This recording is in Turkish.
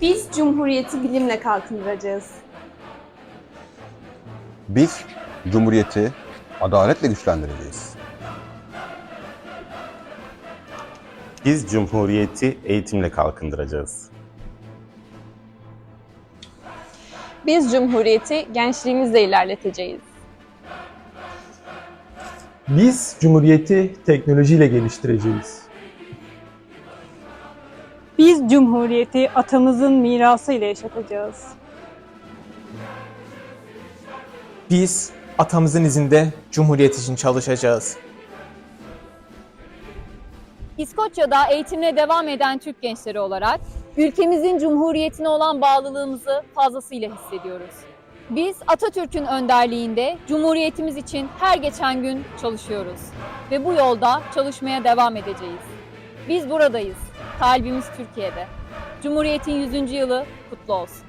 Biz Cumhuriyeti bilimle kalkındıracağız. Biz Cumhuriyeti adaletle güçlendireceğiz. Biz Cumhuriyeti eğitimle kalkındıracağız. Biz Cumhuriyeti gençliğimizle ilerleteceğiz. Biz Cumhuriyeti teknolojiyle geliştireceğiz. Biz Cumhuriyeti atamızın mirası ile yaşatacağız. Biz atamızın izinde Cumhuriyet için çalışacağız. İskoçya'da eğitimine devam eden Türk gençleri olarak ülkemizin cumhuriyetine olan bağlılığımızı fazlasıyla hissediyoruz. Biz Atatürk'ün önderliğinde cumhuriyetimiz için her geçen gün çalışıyoruz ve bu yolda çalışmaya devam edeceğiz. Biz buradayız. Kalbimiz Türkiye'de. Cumhuriyetin 100. yılı kutlu olsun.